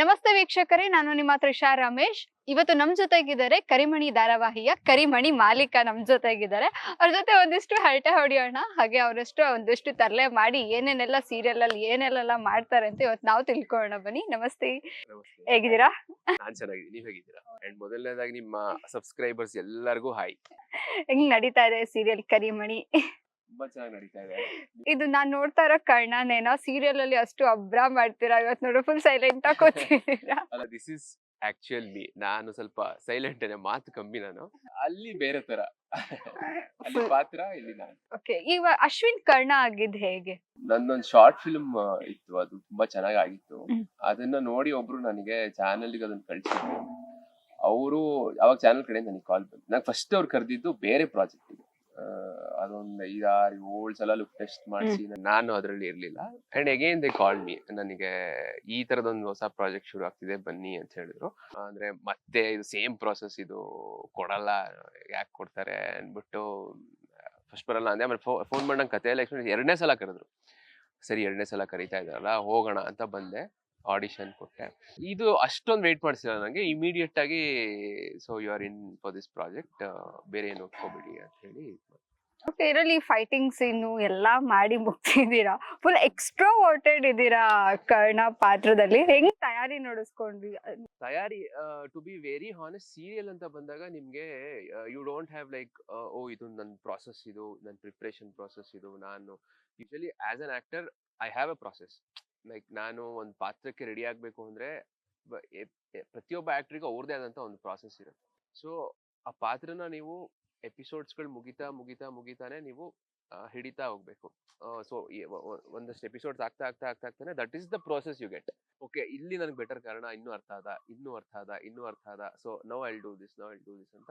ನಮಸ್ತೆ ವೀಕ್ಷಕರೇ ನಾನು ನಿಮ್ಮ ತ್ರಿಷಾ ರಮೇಶ್. ಇವತ್ತು ನಮ್ ಜೊತೆಗಿದ್ದಾರೆ ಕರಿಮಣಿ ಧಾರಾವಾಹಿಯ ಕರಿಮಣಿ ಮಾಲೀಕ ನಮ್ ಜೊತೆಗಿದ್ದಾರೆ. ಅವ್ರ ಜೊತೆ ಒಂದಿಷ್ಟು ಹರಟೆ ಹೊಡೆಯೋಣ ಹಾಗೆ ಅವರಷ್ಟು ಒಂದಿಷ್ಟು ತರಲೆ ಮಾಡಿ ಏನೇನೆಲ್ಲ ಸೀರಿಯಲ್ ಅಲ್ಲಿ ಏನೆಲ್ಲ ಮಾಡ್ತಾರೆ ಅಂತ ಇವತ್ತು ನಾವು ತಿಳ್ಕೊಳ್ಳೋಣ ಬನ್ನಿ. ನಮಸ್ತೆ. ಹೇಗಿದ್ದೀರಾ? ನಾನ್ ಚೆನ್ನಾಗಿದ್ದೀನಿ. ನೀವ್ ಹೇಗಿದ್ದೀರಾ? ಅಂಡ್ ಮೊದಲನೇದಾಗಿ ನಿಮ್ಮ ಸಬ್ಸ್ಕ್ರೈಬರ್ಸ್ ಎಲ್ಲರಿಗೂ ಹಾಯ್ ಹೆಂಗ್ ನಡೀತಾ ಇದೆ ಸೀರಿಯಲ್ ಕರಿಮಣಿ? ತುಂಬಾ ಚೆನ್ನಾಗಿ ನಡೀತಾ ಇದೆ. ಇದು ನಾನ್ ನೋಡ್ತಾ ಇರೋ ಕರ್ಣನೇನೋ ಸೀರಿಯಲ್ ಅಲ್ಲಿ ಅಷ್ಟು ಅಬ್ರಾ ಮಾಡ್ತೀರಾ? ಇವತ್ತು ನೋಡು ಫುಲ್ ಸೈಲೆಂಟ್ ಆಗಿ ಕೂತಿದ್ದೀರಾ ಅಲ್ಲ ದಿಸ್ ಇಸ್ ಆಕ್ಚುಯಲ್ ಮೀ ನಾನು ಸ್ವಲ್ಪ ಸೈಲೆಂಟ್ ಮಾತು ಕಮ್ಮಿ ನಾನು. ಅಲ್ಲಿ ಬೇರೆ ತರ. ಅಲ್ಲಿ ಪಾತ್ರ ಇಲ್ಲಿ ನಾನು. ಓಕೆ ಈಗ ಅಶ್ವಿನ್ ಕರ್ಣ ಆಗಿದ್ ಹೇಗೆ? ನಂದೊಂದ್ ಶಾರ್ಟ್ ಫಿಲ್ಮ್ ಇತ್ತು. ಅದು ತುಂಬಾ ಚೆನ್ನಾಗಿ ಆಗಿತ್ತು. ಅದನ್ನ ನೋಡಿ ಒಬ್ರು ನನಗೆ ಚಾನೆಲ್ಗೆ ಅದನ್ನ ಕಳ್ಸಿದ್ರು. ಅವರು ಯಾವಾಗ ಚಾನೆಲ್ ಕಡೆ ನನಗೆ ಕಾಲ್ ಬಂತು. ನಂಗೆ ಫಸ್ಟ್ ಅವ್ರು ಕರೆದಿದ್ದು ಬೇರೆ ಪ್ರಾಜೆಕ್ಟ್ ಅದೊಂದು ಐದಾರು ಏಳು ಸಲ ಲುಕ್ ಟೆಸ್ಟ್ ಮಾಡಿಸಿ ನಾನು ಅದರಲ್ಲಿ ಇರ್ಲಿಲ್ಲ. And again they call me ನನಗೆ ಈ ತರದೊಂದು ಹೊಸ ಪ್ರಾಜೆಕ್ಟ್ ಶುರು ಆಗ್ತಿದೆ ಬನ್ನಿ ಅಂತ ಹೇಳಿದ್ರು. ಅಂದ್ರೆ ಮತ್ತೆ ಇದು ಸೇಮ್ ಪ್ರಾಸೆಸ್ ಇದು ಕೊಡಲ್ಲ ಯಾಕೆ ಕೊಡ್ತಾರೆ ಅಂದ್ಬಿಟ್ಟು ಫಸ್ಟ್ ಬರಲ್ಲ ಅಂದೆ. ಆಮೇಲೆ ಫೋನ್ ಮಾಡಿ ನಂಗೆ ಕತೆ ಎಲ್ಲ ಎಕ್ಸ್ಪ್ಲೇನ್ ಎರಡನೇ ಸಲ ಕರೆದ್ರು. ಸರಿ ಎರಡನೇ ಸಲ ಕರೀತಾ ಇದ್ದಾರಲ್ಲ ಹೋಗೋಣ ಅಂತ ಬಂದೆ. ಆಡಿಷನ್ ಕೊಟ್ಟೆ. ಇದು ಅಷ್ಟೊಂದು ವೇಟ್ ಮಾಡಿಸಿಲ್ಲ ನನಗೆ ಇಮಿಡಿಯೇಟ್ ಆಗಿ so you are in for this project ಬೇರೆ ಏನು ಒಪ್ಕೋಬೇಡಿ ಅಂತ ಹೇಳಿ ಓಕೆ ಇದರಲ್ಲಿ ಫೈಟಿಂಗ್ ಸೀನು ಎಲ್ಲ ಮಾಡಿ ಮುಗ್ತಿದ್ದೀರಾ ಫುಲ್ ಎಕ್ಸ್ಟ್ರಾ ವಾಟೆಡ್ ಇದ್ದೀರಾ ಕರ್ಣ ಪಾತ್ರದಲ್ಲಿ? ಹೆಂಗ್ ತಯಾರಿ ನಡೆಸ್ಕೊಂಡ್ವಿ ತಯಾರಿ to be very honest serial ಅಂತ ಬಂದಾಗ ನಿಮಗೆ you don't have like oh ಇದು ನನ್ನ ಪ್ರಾಸೆಸ್ ಇದು ನನ್ನ ಪ್ರಿಪ್ರೇಷನ್ ಪ್ರಾಸೆಸ್ ಇದು ನಾನು usually as an actor I have a process like ನಾನು ಒಂದು ಪಾತ್ರಕ್ಕೆ ರೆಡಿ ಆಗಬೇಕು ಅಂದ್ರೆ ಪ್ರತಿಯೊಬ್ಬ ಆಕ್ಟ್ರಿಗೂ ಅವ್ರದೇ ಆದಂಥ ಒಂದು ಪ್ರಾಸೆಸ್ ಇರುತ್ತೆ. ಸೊ, ಆ ಪಾತ್ರನ ನೀವು ಎಪಿಸೋಡ್ಸ್ಗಳು ಮುಗಿತಾ ಮುಗಿತಾ, ಮುಗಿತಾನೆ ನೀವು ಹಿಡಿತಾ ಹೋಗ್ಬೇಕು. ಸೊ ಒಂದಷ್ಟು ಎಪಿಸೋಡ್ಸ್ ಆಗ್ತಾ ಆಗ್ತಾ ಆಗ್ತಾ, ಆಗ್ತಾನೆ that is the process you get. Okay, ಇಲ್ಲಿ ನನಗೆ ಬೆಟರ್ ಕಾರಣ ಇನ್ನೂ ಅರ್ಥ ಆದ, ಇನ್ನೂ ಅರ್ಥ ಆದ, ಇನ್ನೂ ಅರ್ಥ ಆದ. So, no I'll do this, no I'll do this ಅಂತ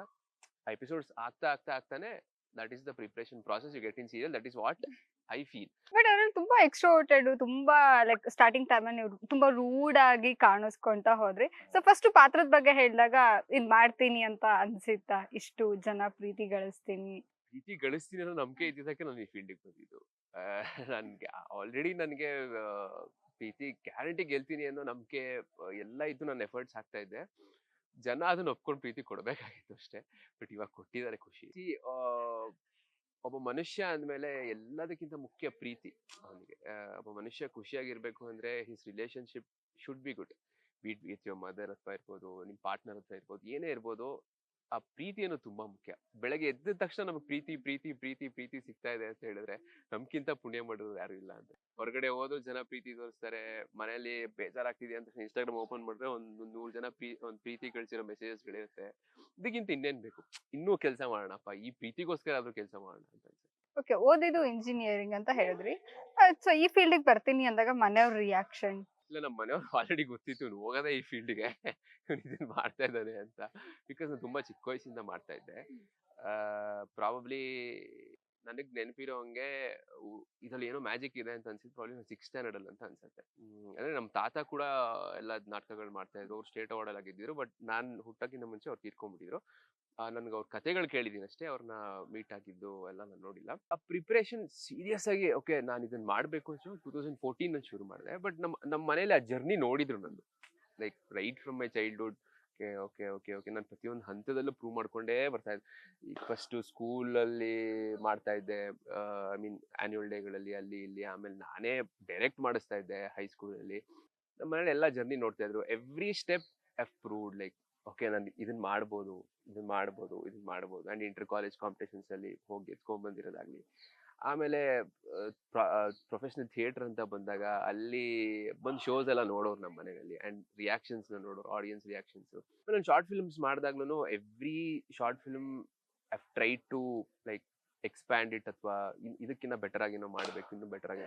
ಎಪಿಸೋಡ್ಸ್ ಆಗ್ತಾ ಆಗ್ತಾ, ಆಗ್ತಾನೆ that is the preparation process you get in serial that is what I feel but ಅದ್ರಲ್ಲಿ ತುಂಬಾ ಎಕ್ಸ್ಟ್ರಾ ವಾಟೆಡ್ ತುಂಬಾ ಲೈಕ್ ಸ್ಟಾರ್ಟಿಂಗ್ ಟೈಮ್ ನೀವು ತುಂಬಾ ರೂಡ್ ಆಗಿ ಕಾಣಿಸ್ಕೊಂತ ಹೋದ್ರಿ ಸೊ ಫಸ್ಟ್ ಪಾತ್ರದ ಬಗ್ಗೆ ಹೇಳಿದಾಗ ಇದ್ ಮಾಡ್ತೀನಿ ಅಂತ ಅನ್ಸಿತ್ತಾ? ಇಷ್ಟು ಜನ ಪ್ರೀತಿ ಗಳಿಸ್ತೀನಿ. ಪ್ರೀತಿ ಗಳಿಸ್ತೀನಿ ಅನ್ನೋ ನಂಬಿಕೆ ಇದ್ದಿದ್ದಕ್ಕೆ ನಾನು ಈ ಫೀಲ್ಡಿಗೆ ಬಂದಿದ್ದು. ನನ್ಗೆ ಆಲ್ರೆಡಿ ನನಗೆ ಪ್ರೀತಿ ಗ್ಯಾರಂಟಿ ಗೆಲ್ತೀನಿ ಅನ್ನೋ ನಂಬಿಕೆ ಎಲ್ಲ ಇದ್ದು ನನ್ನ ಎಫರ್ಟ್ಸ್ ಹಾಕ್ತಾ ಇದ್ದೆ ಜನ ಅದನ್ನ ಒಪ್ಕೊಂಡು ಪ್ರೀತಿ ಕೊಡಬೇಕಾಗಿತ್ತು ಅಷ್ಟೇ. ಬಟ್ ಇವಾಗ ಕೊಟ್ಟಿದ್ದಾರೆ ಖುಷಿ. ಒಬ್ಬ ಮನುಷ್ಯ ಅಂದ್ಮೇಲೆ ಎಲ್ಲದಕ್ಕಿಂತ ಮುಖ್ಯ ಪ್ರೀತಿ ಅವನಿಗೆ. ಒಬ್ಬ ಮನುಷ್ಯ ಖುಷಿಯಾಗಿರ್ಬೇಕು ಅಂದ್ರೆ his relationship should be good beat with your mother ಹತ್ರ ಇರ್ಬೋದು, ನಿಮ್ ಪಾರ್ಟ್ನರ್ ಹತ್ರ ಇರ್ಬೋದು, ಏನೇ ಇರ್ಬೋದು ಆ ಪ್ರೀತಿಯನ್ನು ತುಂಬಾ ಮುಖ್ಯ. ಬೆಳಗ್ಗೆ ಎದ್ದ ತಕ್ಷಣ ನಮಗೆ ಪ್ರೀತಿ ಪ್ರೀತಿ ಪ್ರೀತಿ ಪ್ರೀತಿ ಸಿಗ್ತಾ ಇದೆ ಅಂತ ಹೇಳಿದ್ರೆ ನಮ್ಕಿಂತ ಪುಣ್ಯ ಮಾಡೋದು ಯಾರು ಇಲ್ಲ ಅಂತ ಹೊರಗಡೆ ಹೋದ್ರು ಜನ ಪ್ರೀತಿ ತೋರಿಸ್ತಾರೆ, ಮನೆಯಲ್ಲಿ ಬೇಜಾರಾಗ್ತಿದೆ ಅಂತ ಇನ್ಸ್ಟಾಗ್ರಾಮ್ ಓಪನ್ ಮಾಡಿದ್ರೆ ಒಂದ್ ನೂರು ಜನ ಪ್ರೀ, ಒಂದು ಪ್ರೀತಿ ಕಳಿಸಿರೋ ಮೆಸೇಜಸ್ ಗಳಿರುತ್ತೆ. ಇದಕ್ಕಿಂತ ಇನ್ನೇನ್ ಬೇಕು? ಇನ್ನೂ ಕೆಲಸ ಮಾಡೋಣಪ್ಪ, ಈ ಪ್ರೀತಿಗೋಸ್ಕರ ಆದ್ರೂ ಕೆಲಸ ಮಾಡೋಣ ಅಂತ ಓಕೆ ಓದಿದ್ದು ಇಂಜಿನಿಯರಿಂಗ್ ಅಂತ ಹೇಳಿದ್ರಿ. ಸೊ ಈ ಫೀಲ್ಡಿಗೆ ಬರ್ತೀನಿ ಅಂದಾಗ ಮನೆಯವ್ರ ರಿಯಾಕ್ಷನ್ ಇಲ್ಲ ನಮ್ಮ ಮನೆಯವ್ರು ಆಲ್ರೆಡಿ ಗೊತ್ತಿತ್ತು, ಇವ್ನು ಹೋಗೋದೇ ಈ ಫೀಲ್ಡ್ಗೆ ಇದನ್ನ ಮಾಡ್ತಾ ಇದ್ದಾನೆ ಅಂತ. ಬಿಕಾಸ್ ನಾನು ತುಂಬಾ ಚಿಕ್ಕ ವಯಸ್ಸಿಂದ ಮಾಡ್ತಾ ಇದ್ದೆ. ಪ್ರಾಬಬ್ಲಿ ನನಗೆ ನೆನಪಿರೋ ಹಂಗೆ ಇದ್ರಲ್ಲಿ ಏನೋ ಮ್ಯಾಜಿಕ್ ಇದೆ ಅಂತ ಅನ್ಸಿದ್ದು ಪ್ರಾಬ್ಲಿ ಸಿಕ್ಸ್ ಸ್ಟ್ಯಾಂಡರ್ಡ್ ಅಲ್ಲಿ ಅಂತ ಅನ್ಸುತ್ತೆ. ಅಂದ್ರೆ ನಮ್ಮ ತಾತ ಕೂಡ ಎಲ್ಲ ನಾಟಕಗಳು ಮಾಡ್ತಾ ಇದ್ರು. ಅವ್ರು ಸ್ಟೇಟ್ ಅವಾರ್ಡ್ ಎಲ್ಲ ಗೆದ್ದಿದ್ರು ಬಟ್ ನಾನು ಹುಟ್ಟಕ್ಕಿಂತ ಮುಂಚೆ ಅವ್ರು ತೀರ್ಕೊಂಡ್ಬಿಟ್ಟಿದ್ರು ನನ್ಗೆ ಅವ್ರ ಕತೆಗಳು ಕೇಳಿದೀನಿ ಅಷ್ಟೇ ಅವ್ರನ್ನ ಮೀಟ್ ಆಗಿದ್ದು ಎಲ್ಲ ನಾನು ನೋಡಿಲ್ಲ. ಆ ಪ್ರಿಪ್ರೇಷನ್ ಸೀರಿಯಸ್ ಆಗಿ ಓಕೆ ನಾನು ಇದನ್ನ ಮಾಡಬೇಕು ಅಂತ ಟೂ ತೌಸಂಡ್ ಫೋರ್ಟೀನ್ ಅಲ್ಲಿ ಶುರು ಮಾಡಿದೆ ಬಟ್ ನಮ್ಮ ನಮ್ಮ ಮನೇಲಿ ಆ ಜರ್ನಿ ನೋಡಿದ್ರು ನಂದು. Like right from my childhood okay okay okay okay ನಾನು ಪ್ರತಿಯೊಂದು ಹಂತದಲ್ಲೂ ಪ್ರೂವ್ ಮಾಡ್ಕೊಂಡೇ ಬರ್ತಾ ಇದ್ದೆ ಈಗ ಫಸ್ಟು ಸ್ಕೂಲಲ್ಲಿ ಮಾಡ್ತಾ ಇದ್ದೆ ಐ ಮೀನ್ ಆ್ಯನ್ಯುವಲ್ ಡೇಗಳಲ್ಲಿ ಅಲ್ಲಿ, ಇಲ್ಲಿ, ಆಮೇಲೆ ನಾನೇ ಡೈರೆಕ್ಟ್ ಮಾಡಿಸ್ತಾ ಇದ್ದೆ ಹೈಸ್ಕೂಲಲ್ಲಿ ನಮ್ಮ ಮನೇಲಿ ಎಲ್ಲ ಜರ್ನಿ ನೋಡ್ತಾ ಇದ್ರು. Every step approved like okay ನಾನು ಇದನ್ನ ಮಾಡ್ಬೋದು ಇದನ್ನ ಮಾಡ್ಬೋದು ಇದನ್ನ ಮಾಡ್ಬೋದು. ಅಂಡ್ ಇಂಟರ್ ಕಾಲೇಜ್ ಕಾಂಪಿಟೇಷನ್ಸ್ ಅಲ್ಲಿ ಹೋಗಿ ಎತ್ಕೊಂಡ್ ಬಂದಿರೋದಾಗ್ಲಿ. ಆಮೇಲೆ ಪ್ರೊಫೆಷನಲ್ ಥಿಯೇಟರ್ ಅಂತ ಬಂದಾಗ ಅಲ್ಲಿ ಬಂದು ಶೋಸ್ ಎಲ್ಲ ನೋಡೋರು ನಮ್ಮ ಮನೆಯಲ್ಲಿ. ಆ್ಯಂಡ್ ರಿಯಾಕ್ಷನ್ಸ್ ನೋಡೋರು ಆಡಿಯನ್ಸ್ ರಿಯಾಕ್ಷನ್ಸ್ ನಾನು short films ಮಾಡಿದಾಗ್ಲೂ every short film I try to like expand it ಅಥವಾ ಇದಕ್ಕಿಂತ ಬೆಟರ್ ಆಗಿ ನಾವು ಮಾಡಬೇಕು, ಇನ್ನೂ ಬೆಟರ್ ಆಗಿ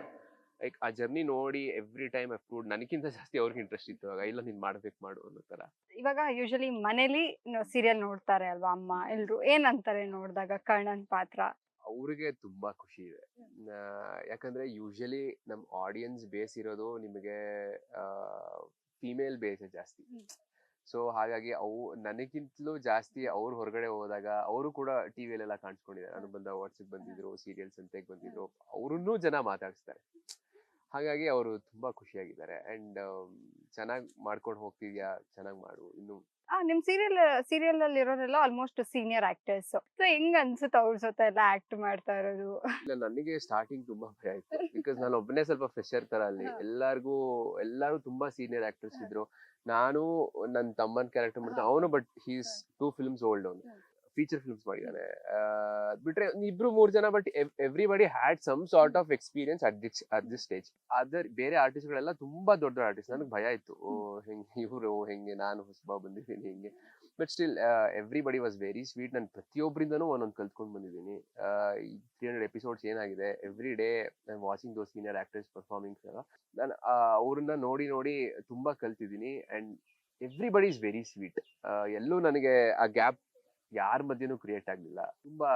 ಲೈಕ್ ಆ ಜರ್ನಿ ನೋಡಿ ಎವ್ರಿ ಟೈಮ್ ಅಪ್ರೂವ್ಡ್ ನನಗಿಂತ ಜಾಸ್ತಿ ಅವ್ರಿಗೆ ಇಂಟ್ರೆಸ್ಟ್ ಇತ್ತು. ಆಗ ಇಲ್ಲ ನೀನ್ ಮಾಡ್ಬೇಕು ಮಾಡು ಅನ್ನೋ ತರ. ಇವಾಗ ಯೂಶಲಿ ಮನೇಲಿ ಸೀರಿಯಲ್ ನೋಡ್ತಾರೆ ಅಲ್ವಾ ಅಮ್ಮ? ಎಲ್ರು ಏನಂತಾರೆ ನೋಡಿದಾಗ ಕರ್ಣನ್ ಪಾತ್ರ? ಅವ್ರಿಗೆ ತುಂಬಾ ಖುಷಿ ಇದೆ. ಯಾಕಂದ್ರೆ ಯೂಶಲಿ ನಮ್ ಆಡಿಯನ್ಸ್ ಬೇಸ್ ಇರೋದು ನಿಮಗೆ ಫಿಮೇಲ್ ಬೇಸ್ ಜಾಸ್ತಿ. ಸೊ ಹಾಗಾಗಿ ಅವು ನನಗಿಂತಲೂ ಜಾಸ್ತಿ ಅವ್ರು ಹೊರಗಡೆ ಹೋದಾಗ ಅವರು ಕೂಡ ಟಿವಿಯಲ್ಲೆಲ್ಲ ಕಾಣಿಸ್ಕೊಂಡಿದ್ದಾರೆ. ಅನುಬಂಧ ವಾಟ್ಸಪ್ ಬಂದಿದ್ರು ಸೀರಿಯಲ್ಸ್ ಅಂತ ಬಂದಿದ್ರು ಅವ್ರನ್ನೂ ಜನ ಮಾತಾಡಿಸ್ತಾರೆ. ಹಾಗಾಗಿ ಅವರು ತುಂಬಾ ಖುಷಿಯಾಗಿದ್ದಾರೆ. ಅಂಡ್ ಚೆನ್ನಾಗಿ ಮಾಡ್ಕೊಂಡು ಹೋಗ್ತಿದ್ಯಾ? ಚೆನ್ನಾಗಿ ಮಾಡು. ಇನ್ನು ನಿಮ್ ಸೀರಿಯಲ್ ಸೀರಿಯಲ್ ಅಲ್ಲಿ ಇರೋರೆಲ್ಲ ಆಲ್ಮೋಸ್ಟ್ ಸೀನಿಯರ್ ಆಕ್ಟರ್ಸ್. ಸೊ ಹೆಂಗ್ ಅನ್ಸುತ್ತೆ ಅವ್ರ ಜೊತೆ ಎಲ್ಲ ಆಕ್ಟ್ ಮಾಡ್ತಾ ಇರೋದು? ಇಲ್ಲ ನನಗೆ ಸ್ಟಾರ್ಟಿಂಗ್ ತುಂಬಾ ಭಯ ಆಯ್ತು ಬಿಕಾಸ್ ನಾನು ಒಬ್ಬನೇ ಸ್ವಲ್ಪ ಫ್ರೆಶರ್ ತರ ಅಲ್ಲಿ. ಎಲ್ಲಾರ್ಗೂ ಎಲ್ಲಾರು ತುಂಬಾ ಸೀನಿಯರ್ ಆಕ್ಟರ್ಸ್ ಇದ್ರು. ನಾನು ನನ್ನ ತಮ್ಮನ ಕ್ಯಾರೆಕ್ಟರ್ ಮಾಡ್ತಾ ಅವನು but he's two films old ಅವನು. ಫೀಚರ್ ಫಿಲ್ಮ್ಸ್ ಮಾಡಿದ್ದಾನೆ. ಬಿಟ್ರೆ ಇಬ್ರು ಮೂರ್ ಜನ but everybody had some sort of experience at this at this stage other ಬೇರೆ ಆರ್ಟಿಸ್ಟ್ ಗಳೆಲ್ಲ ತುಂಬಾ ದೊಡ್ಡ ಆರ್ಟಿಸ್ಟ್ ನನಗೆ ಭಯ ಇತ್ತು ಹೆಂಗೆ ಇವರು, ಹೆಂಗೆ ನಾನು ಹೊಸಬ ಬಂದಿದ್ದೀನಿ, ಹಿಂಗೆ. But still everybody was very sweet ನಾನು ಪ್ರತಿಯೊಬ್ಬರಿಂದನೂ ಒಂದೊಂದು ಕಲ್ತ್ಕೊಂಡು ಬಂದಿದ್ದೀನಿ. ತ್ರೀ ಹಂಡ್ರೆಡ್ ಎಪಿಸೋಡ್ಸ್ ಏನಾಗಿದೆ? Every day watching those senior actors performings ಎಲ್ಲ ನಾನು ಅವ್ರನ್ನ ನೋಡಿ ನೋಡಿ ತುಂಬಾ ಕಲ್ತಿದ್ದೀನಿ. And everybody is very sweet ಎಲ್ಲೂ ನನಗೆ ಆ ಗ್ಯಾಪ್ ಯಾರ ಮಧ್ಯನೂ ಕ್ರಿಯೇಟ್ ಆಗ್ಲಿಲ್ಲ. ತುಂಬಾ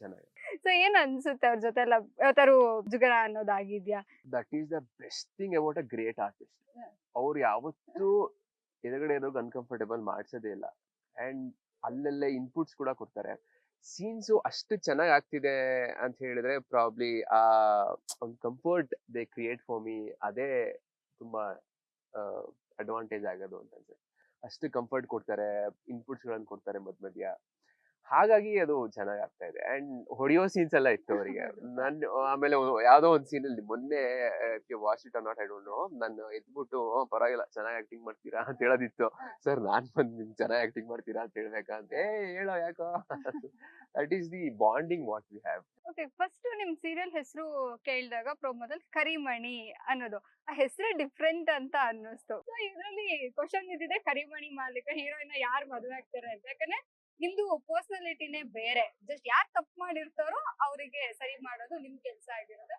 ಚೆನ್ನಾಗಿದೆ. ಸೊ ಏನ್ ಅನ್ಸುತ್ತೆ ಅವ್ರ ಜೊತೆ ಎಲ್ಲ ಯಾವತ್ತಾರು ಜುಗರ ಅನ್ನೋದಾಗಿದ್ಯಾ? That is the best thing about a great artist. ಅವ್ರು ಯಾವತ್ತೂ ಎದುರುಗಡೆ ಇರೋರ್ಗೆ ಅನ್ಕಂಫರ್ಟೇಬಲ್ ಮಾಡ್ಸೋದೇ ಇಲ್ಲ. ಅಂಡ್ ಅಲ್ಲಲ್ಲೇ ಇನ್ಪುಟ್ಸ್ ಕೂಡ ಕೊಡ್ತಾರೆ. ಸೀನ್ಸು ಅಷ್ಟು ಚೆನ್ನಾಗಿ ಆಗ್ತಿದೆ ಅಂತ ಹೇಳಿದ್ರೆ ಪ್ರಾಬ್ಲಿ ಆ ಒಂದು comfort they create for me ಅದೇ ತುಂಬಾ ಅಡ್ವಾಂಟೇಜ್ ಆಗೋದು ಅಂತ ಅನ್ಸುತ್ತೆ. ಅಷ್ಟು ಕಂಫರ್ಟ್ ಕೊಡ್ತಾರೆ ಇನ್ಪುಟ್ಸ್ ಗಳನ್ನ ಕೊಡ್ತಾರೆ ಮಧ್ಯ ಮಧ್ಯ ಹಾಗಾಗಿ ಅದು ಚೆನ್ನಾಗಿ ಆಗ್ತಾ ಇದೆ ಅಂಡ್ ಹೊಡೆಯೋ ಸೀನ್ಸ್ ಎಲ್ಲ ಇತ್ತು ಅವರಿಗೆ. ನಾನು ಆಮೇಲೆ ಯಾವುದೋ ಒಂದು ಸೀನ್ ಅಲ್ಲಿ ಮೊನ್ನೆ watch it not I don't know ನಾನು ಎದ್ಬಿಟ್ಟು "ಹ್ಮ್, ಪರವಾಗಿಲ್ಲ ಚೆನ್ನಾಗಿ ಆಕ್ಟಿಂಗ್ ಮಾಡ್ತೀರಾ? ಅಂತ ಹೇಳೋದಿತ್ತು. ಸರ್ ನಾನ್ ಬಂದು ನಿಮ್ ಚೆನ್ನಾಗಿ ಆಕ್ಟಿಂಗ್ ಮಾಡ್ತೀರಾ ಅಂತ ಹೇಳ್ಬೇಕಂತ ಅಂತ. ಏ ಹೇಳೋ ಯಾಕೋ? That is the bonding what we have okay first ನಿಮ್ ಸೀರಿಯಲ್ ಹೆಸರು ಕೇಳಿದಾಗ ಪ್ರೊಮೋದಲ್ಲಿ ಕರಿಮಣಿ ಅನ್ನೋದು. ಆ ಹೆಸರೇ ಡಿಫ್ರೆಂಟ್ ಅಂತ ಅನ್ನಿಸ್ತು. ಸೊ ಇದರಲ್ಲಿ ಕ್ವಶನ್ ಇದ್ದಿದೆ ಕರಿಮಣಿ ಮಾಲೀಕ ಹೀರೋಯಿನ್ ಯಾರು ಮದುವೆ ಆಗ್ತಾರೆ ಅಂತ. ಯಾಕಂದ್ರೆ ನಿಮ್ದು ಪರ್ಸನಾಲಿಟಿನೇ ಬೇರೆ. ಜಸ್ಟ್ ಯಾರು ತಪ್ಪು ಮಾಡಿರ್ತಾರೋ ಅವರಿಗೆ ಸರಿ ಮಾಡೋದು ನಿಮ್ ಕೆಲಸ ಆಗಿರೋದು.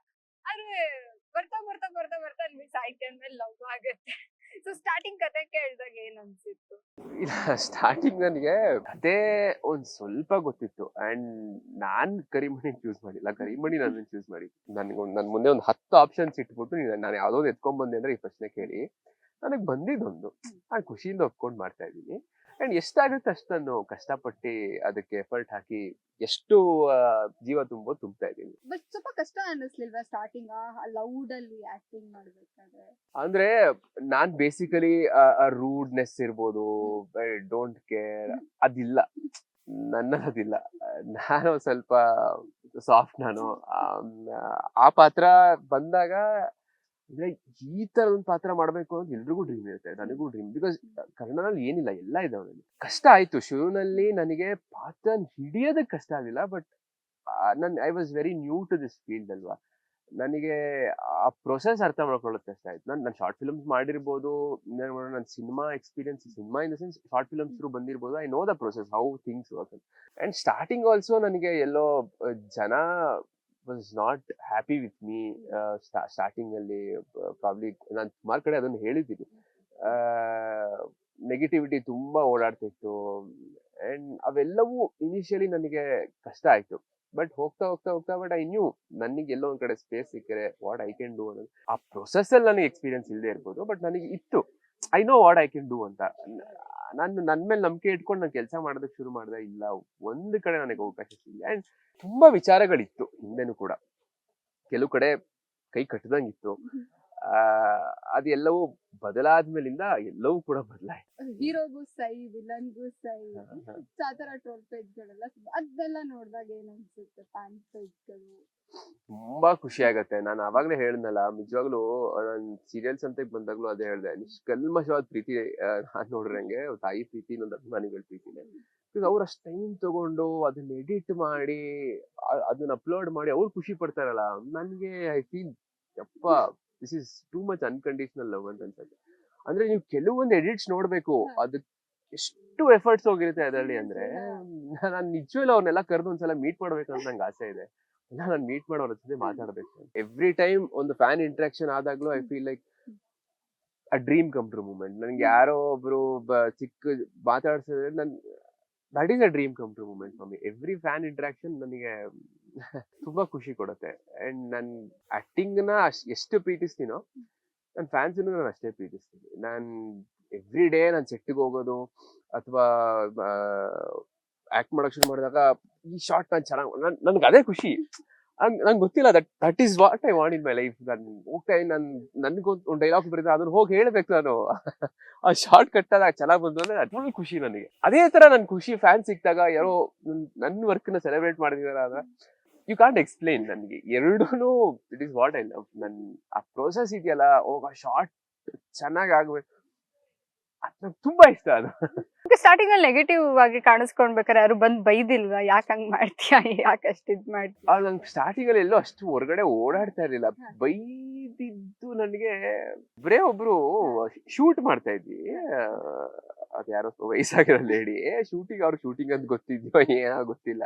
ಆದ್ರೆ ಬರ್ತಾ ಬರ್ತಾ ಬರ್ತಾ ಬರ್ತಾ ನಿಮಗೆ ಸಾಹಿತ್ಯ ಅಂದ್ಮೇಲೆ ಲವ್ ಆಗುತ್ತೆ. ಸೊ ಸ್ಟಾರ್ಟಿಂಗ್ ಕತೆ ಕೇಳಿದಾಗ ಏನ್ ಅನ್ಸಿತ್ತು? ಇಲ್ಲ ಸ್ಟಾರ್ಟಿಂಗ್ ನನಗೆ ಅದೇ ಒಂದ್ ಸ್ವಲ್ಪ ಗೊತ್ತಿತ್ತು. ಅಂಡ್ ನಾನ್ ಕರಿಮಣಿ ಚೂಸ್ ಮಾಡಿಲ್ಲ. ಕರಿಮಣಿ ನನ್ನ ಚೂಸ್ ಮಾಡಿ ನನ್ಗೆ ನನ್ ಮುಂದೆ ಒಂದು ಹತ್ತು ಆಪ್ಷನ್ಸ್ ಇಟ್ಬಿಟ್ಟು ನೀನ್- ಯಾವ್ದೋ ಎತ್ಕೊಂಡ್ ಬಂದೆ ಅಂದ್ರೆ ಈ ಪ್ರಶ್ನೆ ಕೇಳಿ. ನನಗ್ ಬಂದಿದ್ದೊಂದು. ನಾನು ಖುಷಿಯಿಂದ ಒಪ್ಕೊಂಡು ಮಾಡ್ತಾ ಇದ್ದೀನಿ. ಅಂಡ್ ಎಷ್ಟಾಗುತ್ತೆ ಅಷ್ಟು ನಾನು ಕಷ್ಟಪಟ್ಟು ಅದಕ್ಕೆ ಎಫರ್ಟ್ ಹಾಕಿ ಎಷ್ಟು ಜೀವ ತುಂಬೋ ತುಂಬ್ತಾ ಇದ್ದೀನಿ. ಬಟ್ ಸ್ವಲ್ಪ ಕಷ್ಟ ಅನ್ನಿಸ್ಲಿಲ್ವಾ ಸ್ಟಾರ್ಟಿಂಗ್ ಲೌಡ್ ಅಲ್ಲಿ ಆಕ್ಟಿಂಗ್ ಮಾಡ್ಬೇಕಾದ್ರೆ? ಅಂದ್ರೆ ನಾನ್ ಬೇಸಿಕಲಿ ರೂಡ್ನೆಸ್ ಇರ್ಬೋದು ಡೋಂಟ್ ಕೇರ್ ಅದಿಲ್ಲ ನನ್ನ ಅದಿಲ್ಲ. ನಾನು ಸ್ವಲ್ಪ ಸಾಫ್ಟ್ ನಾನು. ಆ ಪಾತ್ರ ಬಂದಾಗ ಅಂದ್ರೆ ಈ ತರ ಒಂದು ಪಾತ್ರ ಮಾಡ್ಬೇಕು ಅಂತ ಎಲ್ರಿಗೂ ಡ್ರೀಮ್ ಇರುತ್ತೆ, ನನಗೂ ಡ್ರೀಮ್ ಬಿಕಾಸ್ ಕನ್ನಡದಲ್ಲಿ ಏನಿಲ್ಲ, ಎಲ್ಲ ಇದೆ ಅವನಲ್ಲಿ ಕಷ್ಟ ಆಯ್ತು. ಶುರುವಿನಲ್ಲಿ ನನಗೆ ಪಾತ್ರ ಹಿಡಿಯೋದಕ್ಕೆ ಕಷ್ಟ ಆಗಿಲ್ಲ ಬಟ್ ನನ್ I was very new to this field ಅಲ್ವಾ. ನನಗೆ ಆ ಪ್ರೊಸೆಸ್ ಅರ್ಥ ಮಾಡ್ಕೊಳ್ಳೋದು ಕಷ್ಟ ಆಯ್ತು. ನಾನು ನಾನು ಶಾರ್ಟ್ ಫಿಲ್ಮ್ಸ್ ಮಾಡಿರ್ಬೋದು ನನ್ನ cinema experience cinema in the sense short films through ಬಂದಿರ್ಬೋದು. I know the process how things work and starting also ನನಗೆ ಎಲ್ಲೋ ಜನ was not happy with me starting ಅಲ್ಲಿ ಪ್ರಾಬ್ಲಿ ನಾನು ಸುಮಾರು ಕಡೆ ಅದನ್ನು ಹೇಳಿದ್ದೀನಿ. ನೆಗೆಟಿವಿಟಿ ತುಂಬ ಓಡಾಡ್ತಿತ್ತು ಅಂಡ್ ಅವೆಲ್ಲವೂ ಇನಿಷಿಯಲಿ ನನಗೆ ಕಷ್ಟ ಆಯ್ತು. ಬಟ್ ಹೋಗ್ತಾ ಹೋಗ್ತಾ ಹೋಗ್ತಾ ಬಟ್ ಐ ನ್ಯೂ ನನಗೆ ಎಲ್ಲೋ ಒಂದ್ ಕಡೆ ಸ್ಪೇಸ್ ಸಿಕ್ಕರೆ ವಾಟ್ ಐ ಕ್ಯಾನ್ ಡೂ ಅನ್ನೋದು. ಆ ಪ್ರೊಸೆಸ್ ಅಲ್ಲಿ ನನಗೆ ಎಕ್ಸ್ಪೀರಿಯನ್ಸ್ ಇಲ್ಲದೆ ಇರ್ಬೋದು ಬಟ್ ನನಗೆ ಇತ್ತು. I know what I can do ಅಂತ. ನಾನು ನನ್ನ ಮೇಲೆ ನಂಬಿಕೆ ಇಟ್ಕೊಂಡು ನಾನು ಕೆಲಸ ಮಾಡೋದಕ್ಕೆ ಶುರು ಮಾಡಿದೆ ಇಲ್ಲ, ಒಂದು ಕಡೆ ನನಗೆ ಅವಕಾಶ ಸಿಗಲಿ ಅಂಡ್ ತುಂಬಾ ವಿಚಾರಗಳಿತ್ತು ಹಿಂದೆನೂ ಕೂಡ. ಕೆಲವು ಕಡೆ ಕೈ ಕಟ್ಟದಂಗಿತ್ತು ಅದೆಲ್ಲವೂ ಬದಲಾದ್ಮೇಲಿಂದ ಎಲ್ಲವೂ ಕೂಡ ಬದಲಾಯ್ತು. ಹೀರೋಗೂ ಸೈ ವಿಲನ್ಗೂ ಸೈ ಆತರ ಟ್ರೋಲ್ ಪೇಜ್ಗಳೆಲ್ಲ ಅದೆಲ್ಲ ನೋಡಿದಾಗ ಏನ್ ಅನ್ಸುತ್ತೆ ಫ್ಯಾನ್ ಪೇಜ್ಗಳು ತುಂಬಾ ಖುಷಿ ಆಗತ್ತೆ. ನಾನು ಅವಾಗ್ಲೇ ಹೇಳ್ದಲ್ಲ ನಿಜವಾಗ್ಲೂ ನನ್ ಸೀರಿಯಲ್ಸ್ ಅಂತ ಬಂದಾಗ್ಲೂ ಅದೇ ಹೇಳ್ದೆ. ನಿಷ್ಕಲ್ಮಶವಾದ ಪ್ರೀತಿ ನಾನು ನಾನ್ ನೋಡ್ರಂಗೆ ತಾಯಿ ಪ್ರೀತಿ ಇನ್ನೊಂದು ಅಭಿಮಾನಿಗಳ ಪ್ರೀತಿನೇ. ಅವ್ರು ಅಷ್ಟು ಟೈಮ್ ತಗೊಂಡು ಅದನ್ನ ಎಡಿಟ್ ಮಾಡಿ ಅದನ್ನ ಅಪ್ಲೋಡ್ ಮಾಡಿ ಅವ್ರು ಖುಷಿ ಪಡ್ತಾರಲ್ಲ ನನ್ಗೆ ಐ ಫೀಲ್ ಯಪ್ಪ this is too much unconditional love ಅಂತ ಅನ್ಸುತ್ತೆ. ಅಂದ್ರೆ ನೀವು ಕೆಲವೊಂದು ಎಡಿಟ್ಸ್ ನೋಡ್ಬೇಕು ಅದು ಎಷ್ಟು ಎಫರ್ಟ್ಸ್ ಹೋಗಿರುತ್ತೆ ಅದರಲ್ಲಿ ಅಂದ್ರೆ ನಾನು ನಿಜವಲ್ಲ ಅವ್ರನ್ನೆಲ್ಲ ಕರೆದು ಒಂದ್ಸಲ ಮೀಟ್ ಮಾಡ್ಬೇಕು ಅಂತ ನಂಗೆ ಆಸೆ ಇದೆ. ನಾನು ಮೀಟ್ ಮಾಡೋರ ಜೊತೆ ಮಾತಾಡ್ಬೇಕು ಎವ್ರಿ ಟೈಮ್ ಒಂದು ಫ್ಯಾನ್ ಇಂಟ್ರಾಕ್ಷನ್ ಆದಾಗ್ಲೂ I feel like a dream come true moment ನನ್ಗೆ ಯಾರೋ ಒಬ್ರು ಚಿಕ್ಕ ಮಾತಾಡ್ಸಿದ್ರೆ ನನ್ that is a dream come true moment for me every fan interaction ನನಗೆ ತುಂಬಾ ಖುಷಿ ಕೊಡುತ್ತೆ. ಅಂಡ್ ನನ್ ಆಕ್ಟಿಂಗ್ನ ಎಷ್ಟು ಪ್ರೀತಿಸ್ತೀನೋ ನನ್ನ ಫ್ಯಾನ್ಸ್ ನಾನು ಅಷ್ಟೇ ಪ್ರೀತಿಸ್ತೀನಿ ನಾನು ಎವ್ರಿ ಡೇ ನಾನು ಸೆಟ್ಟಿಗೆ ಹೋಗೋದು, ಅಥವಾ ಆಕ್ಟ್ ಮಾಡಕ್ ಶುರು ಮಾಡಿದಾಗ ಈ ಶಾರ್ಟ್ ನಾನು ಚೆನ್ನಾಗಿ ನನ್ಗೆ ಅದೇ ಖುಷಿ. ನಂಗೆ ಗೊತ್ತಿಲ್ಲ that that is what I want in my life ನಾನು ಹೋಗ್ತಾ ನನ್ ನನ್ಗೊಂದು ಒಂದು ಡೈಲಾಗ್ ಬರೀತಾ ಅದನ್ನ ಹೋಗಿ ಹೇಳ್ಬೇಕು ನಾನು. ಆ ಶಾರ್ಟ್ ಕಟ್ ಆದಾಗ ಚೆನ್ನಾಗಿ ಬಂತು ಅಂದ್ರೆ ಫುಲ್ ಖುಷಿ ನನಗೆ. ಅದೇ ತರ ನನ್ನ ಖುಷಿ ಫ್ಯಾನ್ ಸಿಕ್ಕಿದಾಗ ಯಾರೋ ನನ್ನ ವರ್ಕ್ನ ಸೆಲೆಬ್ರೇಟ್ ಮಾಡಿದಾರ ಯು ಕಾಂಟ್ ಎಕ್ಸ್ಪ್ಲೈನ್ ನನಗೆ ಎರಡೂ it is what I love ನನ್ ಆ ಪ್ರೋಸೆಸ್ ಇದೆಯಲ್ಲ ಓ ಶಾರ್ಟ್ ಚೆನ್ನಾಗಿ ಆಗ್ಬೇಕು. ಅದು ನಂಗ್ ತುಂಬಾ ಇಷ್ಟ ಅದು. ಸ್ಟಾರ್ಟಿಂಗ್ ಅಲ್ಲಿ ನೆಗೆಟಿವ್ ಆಗಿ ಕಾಣಿಸ್ಕೊಂಡ್ಬೇಕಾರೆ ಯಾರು ಬಂದ್ ಬೈದಿಲ್ವಾ? ಯಾಕೆ ಹಂಗ್ ಮಾಡ್ತೀಯಾ? ಯಾಕೆ ಅಷ್ಟು ಇದ್ ಮಾಡ್ತೀಯ? ಆ ನಂಗೆ ಸ್ಟಾರ್ಟಿಂಗ್ ಅಲ್ಲಿ ಎಲ್ಲೋ ಅಷ್ಟು ಹೊರಗಡೆ ಓಡಾಡ್ತಾ ಇರ್ಲಿಲ್ಲ. ಬೈದಿದ್ದು ನನಗೆ ಬರೇ ಒಬ್ರು ಶೂಟ್ ಮಾಡ್ತಾ ಇದ್ವಿ. ಅದು ಅದ್ ಯಾರೋ ವಯಸ್ಸಾಗಿರೋ ಲೇಡಿ ಶೂಟಿಂಗ್ ಅವ್ರು ಶೂಟಿಂಗ್ ಅಂತ ಗೊತ್ತಿದ್ಯೋ ಏನೋ ಗೊತ್ತಿಲ್ಲ.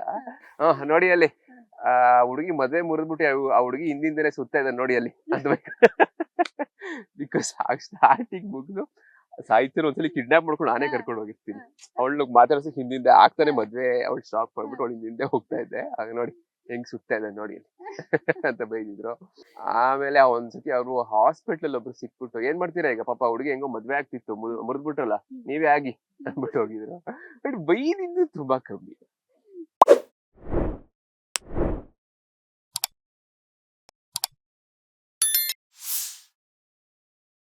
ಹಾ ನೋಡಿ ಅಲ್ಲಿ. ಆ ಹುಡುಗಿ ಮದ್ವೆ ಮುರಿದ್ಬಿಟ್ಟು ಆ ಹುಡುಗಿ ಹಿಂದಿಂದಲೇ ಸುತ್ತ ಇದೆ ನೋಡಿ ಅಲ್ಲಿ. ಅಂತ ಬಿಕಾಸ್ ಸ್ಟಾರ್ಟಿಂಗ್ ಮುಗಿದು ಸಾಹಿತ್ಯ ಒಂದ್ಸಲಿ ಕಿಡ್ನಾಪ್ ಮಾಡ್ಕೊಂಡು ನಾನೇ ಕರ್ಕೊಂಡು ಹೋಗಿರ್ತೀನಿ. ಅವಳು ಮಾತಾಡ್ಸಕ್ ಹಿಂದಿಂದೆ ಆಗ್ತಾನೆ ಮದ್ವೆ ಅವಳು ಸ್ಟಾಪ್ ಮಾಡ್ಬಿಟ್ಟು ಅವಳು ಹಿಂದೆ ಹೋಗ್ತಾ ಇದ್ದೆ. ಆಗ ನೋಡಿ ಹೆಂಗ್ ಸುತ್ತಾ ಇದೆ ನೋಡಿ ಅಂತ ಬೈದಿದ್ರು. ಆಮೇಲೆ ಆ ಒಂದ್ಸತಿ ಅವರು ಹಾಸ್ಪಿಟ್ಲಲ್ಲಿ ಒಬ್ರು ಸಿಕ್ಬಿಟ್ಟು ಏನ್ ಮಾಡ್ತೀರಾ ಈಗ? ಪಾಪ ಹುಡುಗಿ ಹೆಂಗೋ ಮದ್ವೆ ಆಗ್ತಿತ್ತು ಮುರಿದ್ಬಿಟ್ರಲ್ಲ ನೀವೇ ಆಗಿ. ಅಂದ್ಬಿಟ್ಟು ಹೋಗಿದ್ರು. ಬಟ್ ಬೈದಿದ್ದು ತುಂಬಾ ಕಮ್ಮಿ.